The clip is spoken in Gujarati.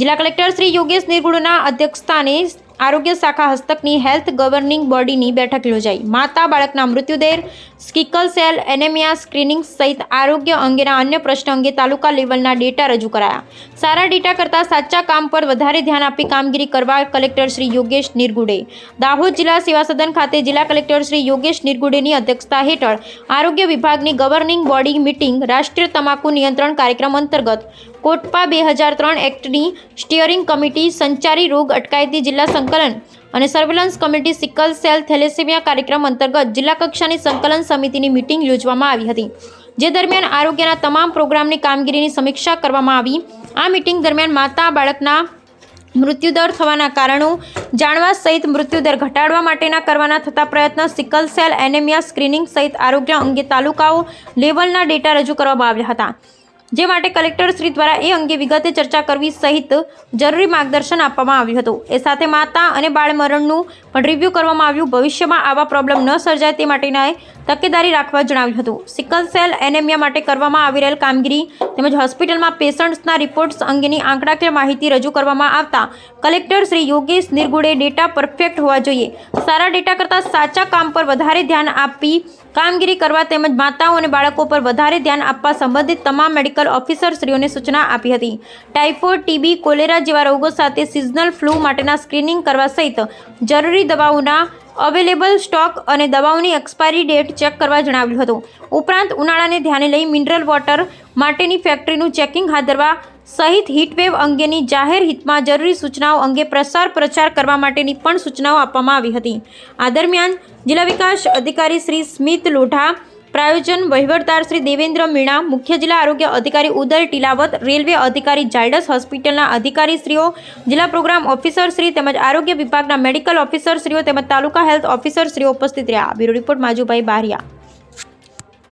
જિલ્લા કલેક્ટર શ્રી યોગેશ નિર્ગુણના અધ્યક્ષસ્થાને આરોગ્ય શાખા હસ્તકની હેલ્થ ગવર્નિંગ બોડીની બેઠક યોજાઈ. માતા બાળકના મૃત્યુદર, સ્કિકલ સેલ એનેમિયા સ્ક્રીનિંગ સહિત આરોગ્ય અંગેના અન્ય પ્રશ્ન અંગે તાલુકા લેવલના ડેટા રજૂ કરાયા. સારા ડેટા કરતાં સાચા કામ પર વધારે ધ્યાન આપી કામગીરી કરવા કલેક્ટર શ્રી યોગેશ નિર્ગુડે. દાહોદ જિલ્લા સેવા સદન ખાતે જિલ્લા કલેક્ટર શ્રી યોગેશ નિર્ગુડેની અધ્યક્ષતા હેઠળ આરોગ્ય વિભાગની ગવર્નિંગ બોડી મિટિંગ રાષ્ટ્રીય તમાકુ નિયંત્રણ કાર્યક્રમ અંતર્ગત કોટપા બે હજાર ત્રણ એક્ટની સ્ટિયરિંગ કમિટી સંચારી રોગ અટકાયતી જિલ્લા સંકલન અને surveillance committee sickle cell thalassemia કાર્યક્રમ અંતર્ગત જિલ્લા કક્ષાની સંકલન સમિતિની મિટિંગ યોજવામાં આવી હતી, જે દરમિયાન આરોગ્યના તમામ પ્રોગ્રામની કામગીરીની સમીક્ષા કરવામાં આવી. આ મિટિંગ દરમિયાન માતા બાળકના મૃત્યુદર થવાના કારણો જાણવા સહિત મૃત્યુદર ઘટાડવા માટેના કરવાના થતા પ્રયત્ન, સિકલ સેલ એનેમિયા સ્ક્રીનિંગ સહિત આરોગ્ય અંગે તાલુકાઓ લેવલના ડેટા રજૂ કરવામાં આવ્યા હતા. જે માટે કલેક્ટર શ્રી દ્વારા એ અંગે વિગતે ચર્ચા કરવી સહિત જરૂરી માર્ગદર્શન આપવામાં આવ્યું હતું. એ સાથે માતા અને બાળ મરણનું પણ રિવ્યૂ કરવામાં આવ્યું. ભવિષ્યમાં આવા પ્રોબ્લેમ ન સર્જાય તે માટેના તકેદારી રાખવા જણાવ્યું હતું. સિકલ સેલ એનેમિયા માટે કરવામાં આવી રહેલ કામગીરી તેમજ હોસ્પિટલમાં પેશન્ટ્સના રિપોર્ટ્સ અંગેની આંકડાકીય માહિતી રજૂ કરવામાં આવતા collector Shri Yogesh Nirgude data perfect હોવા જોઈએ. સારા ડેટા કરતાં સાચા કામ પર વધારે ધ્યાન આપી કામગીરી કરવા તેમજ માતાઓ અને બાળકો પર વધારે ધ્યાન આપવા સંબંધિત તમામ મેડિકલ ઓફિસરશ્રીઓને સૂચના આપી હતી. ટાઇફોઇડ ટીબી કોલેરા જેવા રોગો સાથે સિઝનલ ફ્લૂ માટેના સ્ક્રીનિંગ કરવા સહિત જરૂરી દવાઓના અવેલેબલ સ્ટોક અને દવાઓની એક્સપાયરી ડેટ ચેક કરવા જણાવ્યું હતું. ઉપરાંત ઉનાળાને ધ્યાને લઈ મિનરલ વોટર માટેની ફેક્ટરીનું ચેકિંગ હાથ ધરવા સહિત હીટવેવ અંગેની જાહેર હિતમાં જરૂરી સૂચનાઓ અંગે પ્રસાર પ્રચાર કરવા માટેની પણ સૂચનાઓ આપવામાં આવી હતી. આ દરમિયાન જિલ્લા વિકાસ અધિકારી શ્રી સ્મિત લોઢા પ્રાયોજન વહીવટદાર શ્રી દેવેન્દ્ર મીણા, મુખ્ય જિલ્લા આરોગ્ય અધિકારી ઉદય ટીલાવત, રેલવે અધિકારી જાયડસ હોસ્પિટલના અધિકારીશ્રીઓ, જિલ્લા પ્રોગ્રામ ઓફિસર શ્રી તેમજ આરોગ્ય વિભાગના મેડિકલ ઓફિસર શ્રીઓ તેમજ તાલુકા હેલ્થ ઓફિસર શ્રીઓ ઉપસ્થિત રહ્યા. Bureau report Majubhai Bariya.